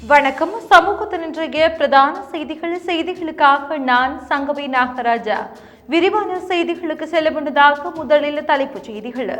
வணக்கம். சமூகத்தின் இன்றைய பிரதான செய்திகள் செய்திகளுக்காக நான் சங்கவி நாகராஜா. விரிவான செய்திகளுக்கு செல்ல முன்னதாக முதலில் தலைப்புச் செய்திகள்.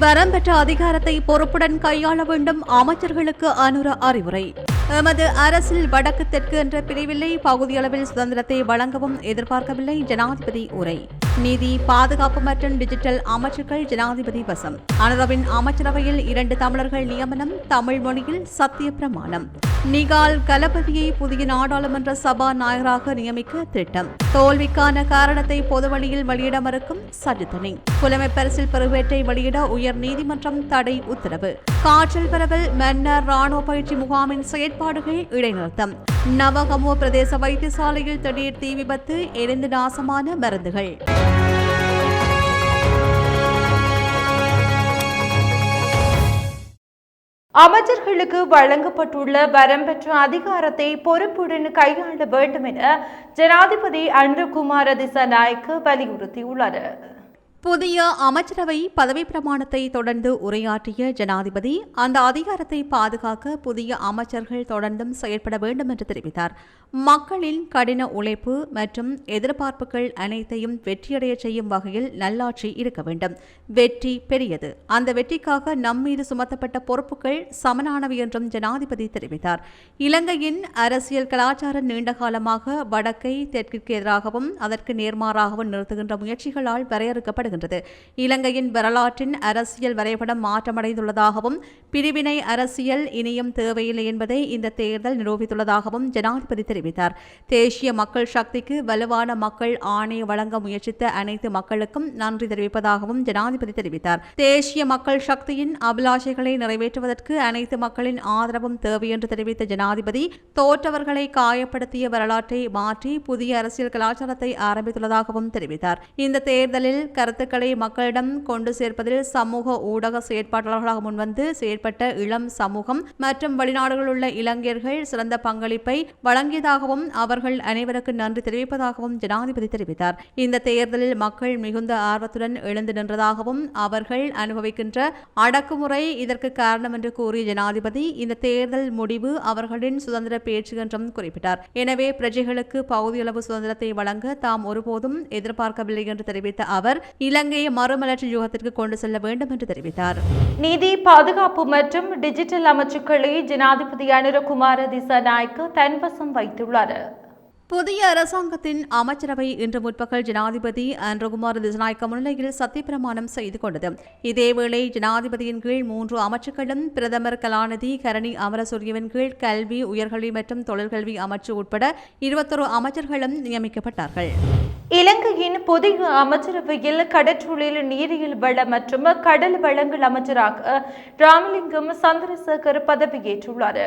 வரம்பெற்ற அதிகாரத்தை பொறுப்புடன் கையாள வேண்டும் அமைச்சர்களுக்கு அனுர அறிவுரை. எமது அரசில் வடக்கு தெற்கு என்ற பிரிவில்லை பகுதியளவில் சுதந்திரத்தை வழங்கவும் எதிர்பார்க்கவில்லை ஜனாதிபதி உரை. நிதி பாதுகாப்பு மற்றும் டிஜிட்டல் அமைச்சர்கள் ஜனாதிபதி வசம். அனுரவின் அமைச்சரவையில் இரண்டு தமிழர்கள் நியமனம் தமிழ் மொழியில் சத்திய பிரமாணம். நிகால் கலபதியை புதிய நாடாளுமன்ற சபாநாயகராக நியமிக்க திட்டம். தோல்விக்கான காரணத்தை பொதுவழியில் வெளியிட மறுக்கும் சஜித்தனி புலமைப்பரசில் பெருவேட்டை வெளியிட உயர் நீதிமன்றம் தடை உத்தரவு. காற்றல் பரவல் மன்னர் ராணுவ பயிற்சி முகாமின் செயற்பாடுகள் இடைநிறுத்தம். நவகமுவ பிரதேச வைத்தியசாலையில் திடீர் தீ விபத்து எரிந்து நாசமான மருந்துகள். அமைச்சர்களுக்கு வழங்கப்பட்டுள்ள வரம்பெற்ற அதிகாரத்தை பொறுப்புடன் கையாள வேண்டும் என ஜனாதிபதி அன்ருகுமார திசாநாயக்கு வலியுறுத்தியுள்ளார். புதிய அமைச்சரவை பதவி பிரமாணத்தை தொடர்ந்து உரையாற்றிய ஜனாதிபதி அந்த அதிகாரத்தை பாதுகாக்க புதிய அமைச்சர்கள் தொடர்ந்தும் செயற்பட வேண்டும் என்று தெரிவித்தார். மக்களின் கடின உழைப்பு மற்றும் எதிர்பார்ப்புகள் அனைத்தையும் வெற்றியடைய செய்யும் வகையில் நல்லாட்சி இருக்க வேண்டும். வெற்றி பெரியது. அந்த வெற்றிக்காக நம் மீது சுமத்தப்பட்ட பொறுப்புகள் சமனானவை என்றும் ஜனாதிபதி தெரிவித்தார். இலங்கையின் அரசியல் கலாச்சாரம் நீண்ட காலமாக வடக்கை தெற்கிற்கு எதிராகவும் அதற்கு நேர்மாறாகவும் நிறுத்துகின்ற முயற்சிகளால் வரையறுக்கப்படுகின்றது இலங்கையின் வரலாற்றின் அரசியல் வரைபடம் மாற்றமடைந்துள்ளதாகவும் பிரிவினை அரசியல் இனியும் தேவையில்லை என்பதை இந்த தேர்தல் நிரூபித்துள்ளதாகவும் ஜனாதிபதி தெரிவித்தார். தேசிய மக்கள் சக்திக்கு வலுவான மக்கள் ஆணையை வழங்க முயற்சித்த அனைத்து மக்களுக்கும் நன்றி தெரிவிப்பதாகவும் ஜனாதிபதி தெரிவித்தார். தேசிய மக்கள் சக்தியின் அபிலாஷைகளை நிறைவேற்றுவதற்கு அனைத்து மக்களின் ஆதரவும் தேவை என்று தெரிவித்த ஜனாதிபதி தோற்றவர்களை காயப்படுத்திய வரலாற்றை மாற்றி புதிய அரசியல் கலாச்சாரத்தை ஆரம்பித்துள்ளதாகவும் தெரிவித்தார். இந்த தேர்தலில் கருத்து கருத்துக்களை மக்களிடம் கொண்டு சேர்ப்பதில் சமூக ஊடக செயற்பாட்டாளர்களாக முன்வந்து செயற்பட்ட இளம் சமூகம் மற்றும் வெளிநாடுகளில் உள்ள இளைஞர்கள் சிறந்த பங்களிப்பை வழங்கியதாகவும் அவர்கள் அனைவருக்கு நன்றி தெரிவிப்பதாகவும் ஜனாதிபதி தெரிவித்தார். இந்த தேர்தலில் மக்கள் மிகுந்த ஆர்வத்துடன் எழுந்து நின்றதாகவும் அவர்கள் அனுபவிக்கின்ற அடக்குமுறை இதற்கு காரணம் என்று கூறிய ஜனாதிபதி இந்த தேர்தல் முடிவு அவர்களின் சுதந்திர பேச்சு என்றும் குறிப்பிட்டார். எனவே பிரஜைகளுக்கு பகுதியளவு சுதந்திரத்தை வழங்க தாம் ஒருபோதும் எதிர்பார்க்கவில்லை என்று தெரிவித்த அவர் இலங்கையை மறுமலர்ச்சி யுகத்திற்கு கொண்டு செல்ல வேண்டும் என்று தெரிவித்தார். நிதி பாதுகாப்பு மற்றும் டிஜிட்டல் அமைச்சுக்களை ஜனாதிபதி அனுரகுமார திசாநாயக்கு தன்வசம் வைத்துள்ளார் புதிய அரசாங்கத்தின் அமைச்சரவை இன்று முற்பகல் ஜனாதிபதி அன்றகுமார் திசநாயக்க முன்னிலையில் சத்தியப்பிரமாணம் செய்து கொண்டது. இதேவேளை ஜனாதிபதியின் கீழ் மூன்று அமைச்சுக்களும் பிரதமர் கலாநிதி கரணி அமரசூரியவின் கீழ் கல்வி உயர்கல்வி மற்றும் தொழிற்கல்வி அமைச்சு உட்பட இருபத்தொரு அமைச்சர்களும் நியமிக்கப்பட்டார்கள். இலங்கையின் புதிய அமைச்சரவையில் கடற்றொழில் நீரியல் வள மற்றும் கடல் வளங்கள் அமைச்சராக ராமலிங்கம் சந்திரசேகர் பதவியேற்றுள்ளார்.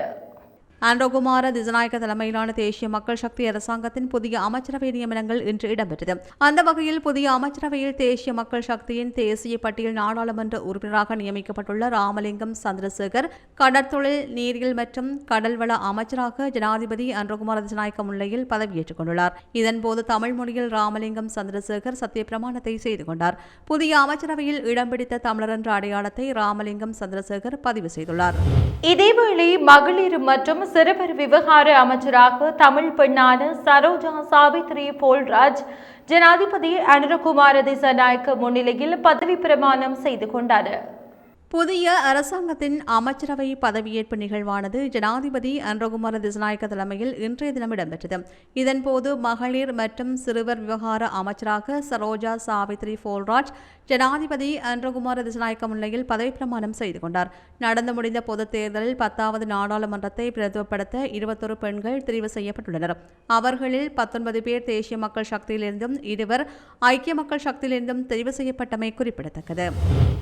ஆண்ட்ரோகுமார திசநாயக்க தலைமையிலான தேசிய மக்கள் சக்தி அரசாங்கத்தின் புதிய அமைச்சரவை நியமனங்கள் இன்று இடம்பெற்றது. அந்த வகையில் புதிய அமைச்சரவையில் தேசிய மக்கள் சக்தியின் தேசிய பட்டியல் நாடாளுமன்ற உறுப்பினராக நியமிக்கப்பட்டுள்ள ராமலிங்கம் சந்திரசேகர் கடற்தொழில் நீரியல் மற்றும் கடல்வள அமைச்சராக ஜனாதிபதி அன்றகுமார திசநாயக்க முன்னிலையில் பதவியேற்றுக் கொண்டுள்ளார். இதன்போது தமிழ் மொழியில் ராமலிங்கம் சந்திரசேகர் சத்திய பிரமாணத்தை செய்து கொண்டார். புதிய அமைச்சரவையில் இடம் பிடித்த தமிழர் என்ற அடையாளத்தை ராமலிங்கம் சந்திரசேகர் பதிவு செய்துள்ளார். இதேவேளை மகளிர் மற்றும் சிறுவர் விவகார அமைச்சராக தமிழ் பெண்ணான சரோஜா சாவித்ரி போல்ராஜ் ஜனாதிபதி அனுரகுமார திசாநாயக்க முன்னிலையில் பதவி பிரமாணம் செய்து கொண்டார். புதிய அரசாங்கத்தின் அமைச்சரவை பதவியேற்பு நிகழ்வானது ஜனாதிபதி அன்றகுமார திசநாயக்க தலைமையில் இன்றைய தினம் இடம்பெற்றது. இதன்போது மகளிர் மற்றும் சிறுவர் விவகார அமைச்சராக சரோஜா சாவித்ரி போல்ராஜ் ஜனாதிபதி அன்றகுமார திசநாயக்க முன்னிலையில் பதவி பிரமாணம் செய்து கொண்டார். நடந்து முடிந்த பொதுத் தேர்தலில் பத்தாவது நாடாளுமன்றத்தை பிரதிபப்படுத்த இருபத்தொரு பெண்கள் தெரிவு செய்யப்பட்டுள்ளனர். அவர்களில் பத்தொன்பது பேர் தேசிய மக்கள் சக்தியிலிருந்தும் இருவர் ஐக்கிய மக்கள் சக்தியிலிருந்தும் தெரிவு செய்யப்பட்டமை குறிப்பிடத்தக்கது.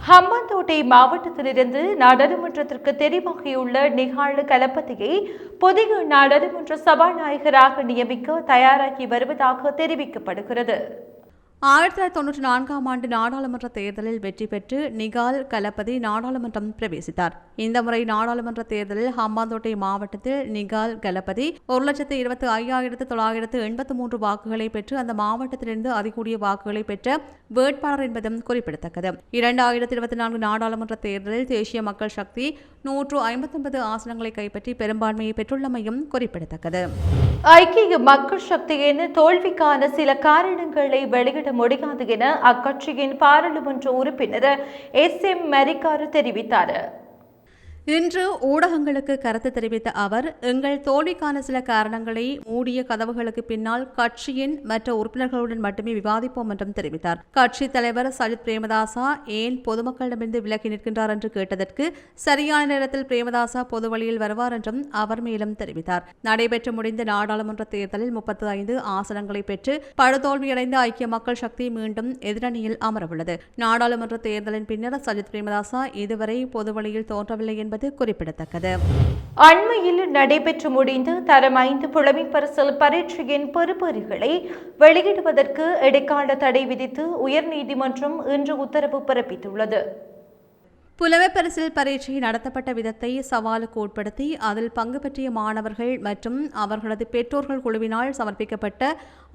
ஹம்பாந்தோட்டை மாவட்டத்திலிருந்து நாடாளுமன்றத்திற்கு தெரிவாகியுள்ள நிகாழ் கலப்பதியை புதிய நாடாளுமன்ற சபாநாயகராக நியமிக்க தயாராகி வருவதாக தெரிவிக்கப்படுகிறது. ஆயிரத்தி தொள்ளாயிரத்தி தொன்னூற்றி நான்காம் ஆண்டு நாடாளுமன்ற தேர்தலில் வெற்றி பெற்று நிகால் கலப்பதி நாடாளுமன்றம் பிரவேசித்தார். இந்த முறை நாடாளுமன்ற தேர்தலில் ஹம்பாந்தோட்டை மாவட்டத்தில் நிகால் கலப்பதி ஒரு லட்சத்து இருபத்தி ஐயாயிரத்து தொள்ளாயிரத்து எண்பத்து மூன்று வாக்குகளை பெற்று அந்த மாவட்டத்திலிருந்து அதிகூடிய வாக்குகளை பெற்ற வேட்பாளர் என்பதும் குறிப்பிடத்தக்கது. இரண்டாயிரத்தி இருபத்தி நான்கு நாடாளுமன்ற தேர்தலில் தேசிய மக்கள் சக்தி நூற்று ஐம்பத்தொன்பது ஆசனங்களை கைப்பற்றி பெரும்பான்மையை பெற்றுள்ளமையும் குறிப்பிடத்தக்கது. ஐக்கிய மக்கள் சக்தியின் தோல்விக்கான சில காரணங்களை வெளியிட முடியாது என அக்கட்சியின் பாராளுமன்ற உறுப்பினர் எஸ் எம் மெரிக்காரு தெரிவித்தார். இன்று ஊடகங்களுக்கு கருத்து தெரிவித்த அவர் எங்கள் தோல்விக்கான சில காரணங்களை மூடிய கதவுகளுக்கு பின்னால் கட்சியின் மற்ற உறுப்பினர்களுடன் மட்டுமே விவாதிப்போம் என்றும் தெரிவித்தார். கட்சி தலைவர் சஜித் பிரேமதாசா ஏன் பொதுமக்களிடமிருந்து விலகி நிற்கின்றார் என்று கேட்டதற்கு சரியான நேரத்தில் பிரேமதாசா பொது வழியில் வருவார் என்றும் அவர் மேலும் தெரிவித்தார். நடைபெற்று முடிந்த நாடாளுமன்ற தேர்தலில் முப்பத்தி ஐந்து ஆசனங்களை பெற்று படுதோல்வியடைந்த ஐக்கிய மக்கள் சக்தி மீண்டும் எதிரணியில் அமரவுள்ளது. நாடாளுமன்ற தேர்தலின் பின்னர் சஜித் பிரேமதாசா இதுவரை பொது வழியில் தோன்றவில்லை என்பது குறிப்பிடத்தக்கது. அண்மையில் நடைபெற்று முடிந்த தரம் ஐந்து புலமை பரிசல் பரீட்சையின் பெறுபேறுகளை வெளியிடுவதற்கு இடைக்கால தடை விதித்து உயர்நீதிமன்றம் இன்று உத்தரவு பிறப்பித்துள்ளது. புலமைப்பரிசில் பரீட்சை நடத்தப்பட்ட விதத்தை சவாலுக்கு உட்படுத்தி அதில் பங்கு பெற்றிய மாணவர்கள் மற்றும் அவர்களது பெற்றோர்கள் குழுவினால் சமர்ப்பிக்கப்பட்ட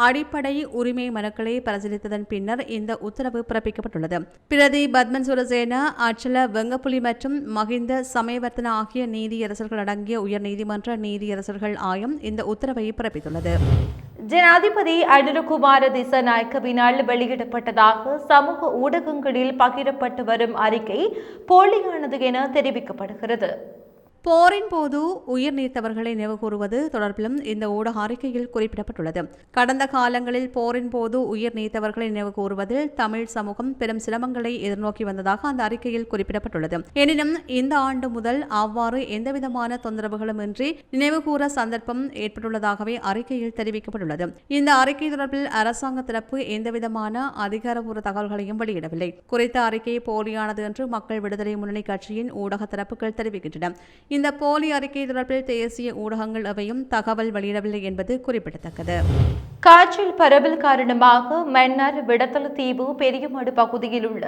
அடிப்படை உரிமை மனுக்களை பரிசீலித்ததன் பின்னர் இந்த உத்தரவு பிறப்பிக்கப்பட்டுள்ளது. பிரதி பத்மன் சுரசேன அச்சல வெங்கப்புலி மற்றும் மகிந்த சமயவர்த்தன ஆகிய நீதியரசர்கள் அடங்கிய உயர்நீதிமன்ற நீதியரசர்கள் ஆயம் இந்த உத்தரவை பிறப்பித்துள்ளது. ஜனாதிபதி அனிருகுமார திசநாயக்கவினால் வெளியிடப்பட்டதாக சமூக ஊடகங்களில் பகிரப்பட்டு வரும் அறிக்கை போலியானது என தெரிவிக்கப்படுகிறது. போரின் போது உயிர் நீத்தவர்களை நினைவுகூறுவது தொடர்பிலும் இந்த ஊடக அறிக்கையில் குறிப்பிடப்பட்டுள்ளது. கடந்த காலங்களில் போரின் போது உயிர் நீத்தவர்களை நினைவுகூறுவதில் தமிழ் சமூகம் பெரும் சிரமங்களை எதிர்நோக்கி வந்ததாக அந்த அறிக்கையில் குறிப்பிடப்பட்டுள்ளது. எனினும் இந்த ஆண்டு முதல் அவ்வாறு எந்தவிதமான தொந்தரவுகளும் இன்றி நினைவுகூற சந்தர்ப்பம் ஏற்பட்டுள்ளதாகவே அறிக்கையில் தெரிவிக்கப்பட்டுள்ளது. இந்த அறிக்கை தொடர்பில் அரசாங்க தரப்பு எந்தவிதமான அதிகாரப்பூர்வ தகவல்களையும் வெளியிடவில்லை. குறித்த அறிக்கை போலியானது என்று மக்கள் விடுதலை முன்னணி கட்சியின் ஊடக தரப்புகள் தெரிவிக்கின்றன. இந்த போலி அறிக்கை தொடர்பில் தேசிய ஊடகங்கள் அவையும் தகவல் வெளியிடவில்லை என்பது குறிப்பிடத்தக்கது. காற்றில் பரவல் காரணமாக மன்னார் விடத்தல தீவு பெரியமடு பகுதியில் உள்ள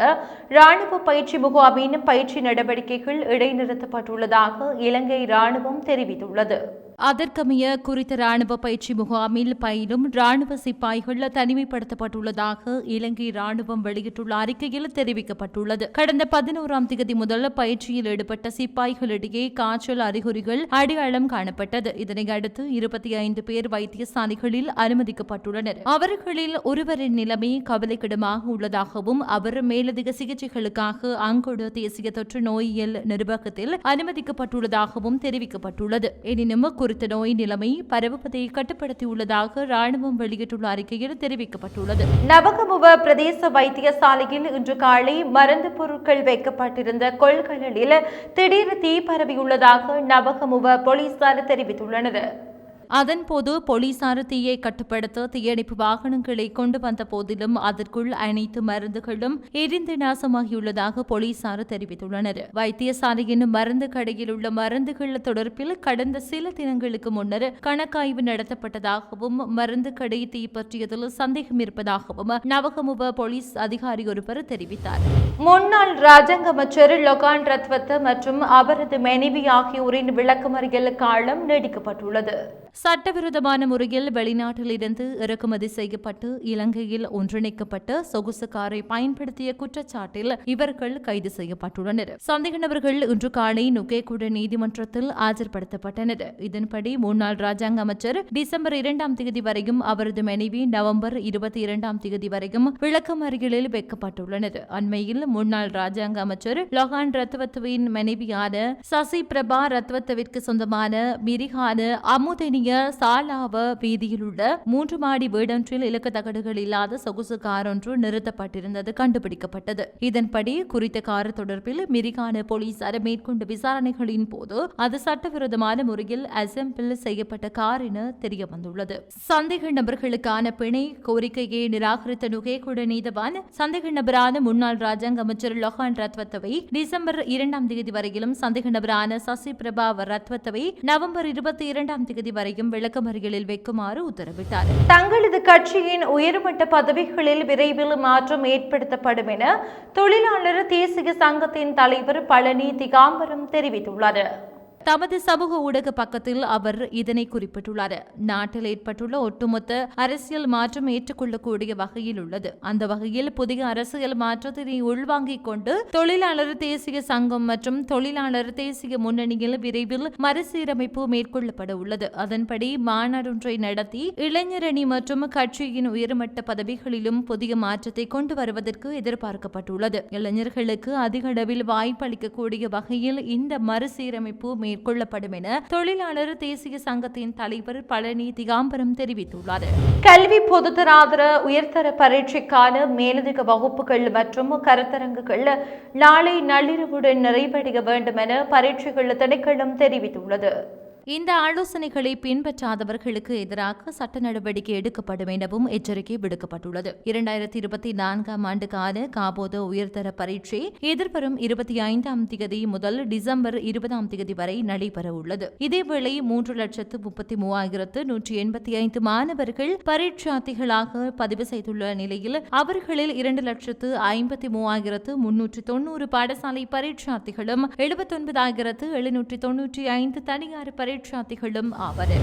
ராணுவ பயிற்சி முகாமின் பயிற்சி நடவடிக்கைகள் இடைநிறுத்தப்பட்டுள்ளதாக இலங்கை ராணுவம் தெரிவித்துள்ளது. அதற்கமைய குறித்த ராணுவ பயிற்சி முகாமில் பயிலும் ராணுவ சிப்பாய்கள் தனிமைப்படுத்தப்பட்டுள்ளதாக இலங்கை ராணுவம் வெளியிட்டுள்ள அறிக்கையில் தெரிவிக்கப்பட்டுள்ளது. கடந்த பதினோராம் தேதி முதல் பயிற்சியில் ஈடுபட்ட சிப்பாய்களிடையே காய்ச்சல் அறிகுறிகள் அடையாளம் காணப்பட்டது. இதனை அடுத்து இருபத்தி ஐந்து பேர் வைத்தியசாலைகளில் அனுமதிக்கப்பட்டுள்ளனர். அவர்களில் ஒருவரின் நிலைமை கவலைக்கிடமாக உள்ளதாகவும் அவர் மேலதிக சிகிச்சைகளுக்காக அங்குடு தேசிய தொற்று நோயியல் நிர்வாகத்தில் அனுமதிக்கப்பட்டுள்ளதாகவும் தெரிவிக்கப்பட்டுள்ளது. எனினும் குறித்த நோய் நிலைமை பரவுவதை கட்டுப்படுத்தியுள்ளதாக ராணுவம் வெளியிட்டுள்ள அறிக்கையில் தெரிவிக்கப்பட்டுள்ளது. நவகமுவ பிரதேச வைத்தியசாலையில் இன்று காலை மருந்து பொருட்கள் வைக்கப்பட்டிருந்த கொள்கலனில் திடீர் தீ பரவியுள்ளதாக நவகமுவ போலீசார் தெரிவித்துள்ளனர். அதன்போது போலீசார் தீயை கட்டுப்படுத்த தீயணைப்பு வாகனங்களை கொண்டு வந்த போதிலும் அதற்குள் அனைத்து மருந்துகளும் எரிந்து நாசமாகியுள்ளதாக போலீசார் தெரிவித்துள்ளனர். வைத்தியசாலையின் மருந்து கடையில் உள்ள மருந்துகள் தொடர்பில் கடந்த சில தினங்களுக்கு முன்னர் கணக்காய்வு நடத்தப்பட்டதாகவும் மருந்து கடை தீ பற்றியதில் சந்தேகம் இருப்பதாகவும் நவகமுவ போலீஸ் அதிகாரி ஒருவர் தெரிவித்தார். முன்னாள் ராஜாங்க அமைச்சர் லொகான் ரத்வத்த மற்றும் அவரது மனைவி ஆகியோரின் விளக்கமறியல் காலம் நீடிக்கப்பட்டுள்ளது. சட்டவிரோதமான முறையில் வெளிநாட்டில் இருந்து இறக்குமதி செய்யப்பட்டு இலங்கையில் ஒன்றிணைக்கப்பட்ட சொகுசு காரை பயன்படுத்திய குற்றச்சாட்டில் இவர்கள் கைது செய்யப்பட்டுள்ளனர். சந்தேக நபர்கள் இன்று காலை நுகேகுட நீதிமன்றத்தில் ஆஜர்படுத்தப்பட்டனர். இதன்படி முன்னாள் ராஜாங்க அமைச்சர் டிசம்பர் இரண்டாம் தேதி வரையும் அவரது மனைவி நவம்பர் இருபத்தி இரண்டாம் தேதி வரையும் விளக்கமறியலில் வைக்கப்பட்டுள்ளனர். அண்மையில் முன்னாள் ராஜாங்க அமைச்சர் லொஹான் ரத்வத்துவின் மனைவியான சசி பிரபா ரத்வத்துவிற்கு சொந்தமான மிரிகான அமுதனிய சாலாவ வீதியில் உள்ள மூன்று மாடி வீடொன்றில் இலக்க தகடுகள் இல்லாத சொகுசு கார் ஒன்று நிறுத்தப்பட்டிருந்தது கண்டுபிடிக்கப்பட்டது. இதன்படி குறித்த கார் தொடர்பில் மிரிகான போலீசார் மேற்கொண்ட விசாரணைகளின் போது அது சட்டவிரோதமான முறையில் அசெம்பிள் செய்யப்பட்ட கார் என தெரிய வந்துள்ளது சந்தேக நபர்களுக்கான பிணை கோரிக்கையை நிராகரித்த நுகேகுட நீதவான் சந்தேக நபரான முன்னாள் ராஜாங்க அமைச்சர் லொஹான் ரத்வத்தவை டிசம்பர் இரண்டாம் தேதி வரையிலும் சந்தேக நபரான சசி பிரபா ரத்வத்தவை நவம்பர் இருபத்தி இரண்டாம் தேதி வரை உறுப்பினர்களையும் விளக்கமறியலில் வைக்குமாறு உத்தரவிட்டார். தங்களது கட்சியின் உயர்மட்ட பதவிகளில் விரைவில் மாற்றம் ஏற்படுத்தப்படும் என தொழிலாளர் தேசிய சங்கத்தின் தலைவர் பழனி திகாம்பரம் தெரிவித்துள்ளார். தமது சமூக ஊடக பக்கத்தில் அவர் இதனை குறிப்பிட்டுள்ளார். நாட்டில் ஏற்பட்டுள்ள ஒட்டுமொத்த அரசியல் மாற்றம் ஏற்றுக்கொள்ளக்கூடிய வகையில் உள்ளது. அந்த வகையில் புதிய அரசியல் மாற்றத்தினை உள்வாங்கிக் கொண்டு தொழிலாளர் தேசிய சங்கம் மற்றும் தொழிலாளர் தேசிய முன்னணியில் விரைவில் மறுசீரமைப்பு மேற்கொள்ளப்பட உள்ளது. அதன்படி மாநாடொன்றை நடத்தி இளைஞரணி மற்றும் கட்சியின் உயர்மட்ட பதவிகளிலும் புதிய மாற்றத்தை கொண்டு வருவதற்கு எதிர்பார்க்கப்பட்டுள்ளது. இளைஞர்களுக்கு அதிக அளவில் வாய்ப்பளிக்கக்கூடிய வகையில் இந்த மறுசீரமைப்பு மேற்கொள்ளப்படும் என தொழிலாளர் தேசிய சங்கத்தின் தலைவர் பழனி திகாம்பரம் தெரிவித்துள்ளார். கல்வி பொதுத்தராதர உயர்தர பரீட்சைக்கான மேலதிக வகுப்புகள் மற்றும் கருத்தரங்குகள் நாளை நள்ளிரவுடன் நிறைவடைய வேண்டும் என பரீட்சைகள் திணைக்களம் தெரிவித்துள்ளது. இந்த ஆலோசனைகளை பின்பற்றாதவர்களுக்கு எதிராக சட்ட நடவடிக்கை எடுக்கப்படும் எனவும் எச்சரிக்கை விடுக்கப்பட்டுள்ளது. இரண்டாயிரத்தி இருபத்தி நான்காம் ஆண்டுக்கான காபோத உயர்தர பரீட்சை எதிர்வரும் இருபத்தி ஐந்தாம் தேதி முதல் டிசம்பர் இருபதாம் தேதி வரை நடைபெற உள்ளது இதேவேளை மூன்று லட்சத்து முப்பத்தி மூவாயிரத்து நூற்றி எண்பத்தி ஐந்து மாணவர்கள் பரீட்சார்த்திகளாக பதிவு செய்துள்ள நிலையில் அவர்களில் இரண்டு லட்சத்து ஐம்பத்தி மூவாயிரத்து முன்னூற்றி தொண்ணூறு பாடசாலை பரீட்சார்த்திகளும் எழுபத்தொன்பதாயிரத்து எழுநூற்றி தொன்னூற்றி ஐந்து தனியார் பரீட்சை பரீட்சார்த்திகளும் ஆவர்.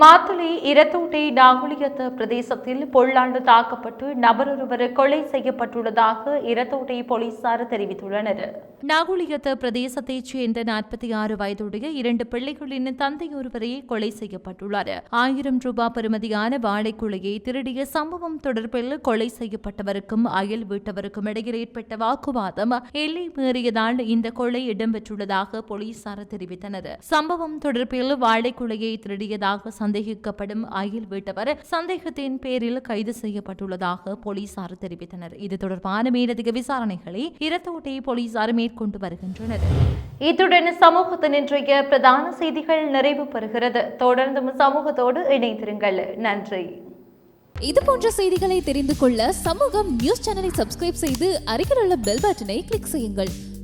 மாத்தளை இரத்தோட்டை நாகுலியத்த பிரதேசத்தில் பொள்ளாண்டு தாக்கப்பட்டு நபரொருவர் கொலை செய்யப்பட்டுள்ளதாக இரத்தோட்டை போலீசார் தெரிவித்துள்ளனர். நாகுலியத்த பிரதேசத்தைச் சேர்ந்த நாற்பத்தி ஆறு வயதுடைய இரண்டு பிள்ளைகளின் தந்தையொருவரே கொலை செய்யப்பட்டுள்ளார். ஆயிரம் ரூபாய் பெறுமதியான வாழைக்குலையை திருடிய சம்பவம் தொடர்பில் கொலை செய்யப்பட்டவருக்கும் அயல் வீட்டவருக்கும் இடையில் ஏற்பட்ட வாக்குவாதம் எல்லை மீறியதால் இந்த கொலை இடம்பெற்றுள்ளதாக போலீசார் தெரிவித்தனர். சம்பவம் தொடர்பில் வாழைக்குலையை திருடியதாக சந்தேகிக்கப்படும் அயில் வீட்டவர் சந்தேகத்தின் பேரில் கைது செய்யப்பட்டுள்ளதாக போலீசார் தெரிவித்தனர். இது தொடர்பான மேலதிக விசாரணைகளை இரத்தோட்டை போலீசார் மேற்கொண்டு வருகின்றனர். இத்துடன் சமூகத்தின் இன்றைய பிரதான செய்திகள் நிறைவு பெறுகிறது. தொடர்ந்தும் சமூகத்தோடு இணைந்திருங்கள். நன்றி. இது போன்ற செய்திகளை தெரிந்து கொள்ள சமூகம் நியூஸ் சேனலை சப்ஸ்கிரைப் செய்து அருகில் உள்ள பெல் பட்டனை கிளிக் செய்யுங்கள்.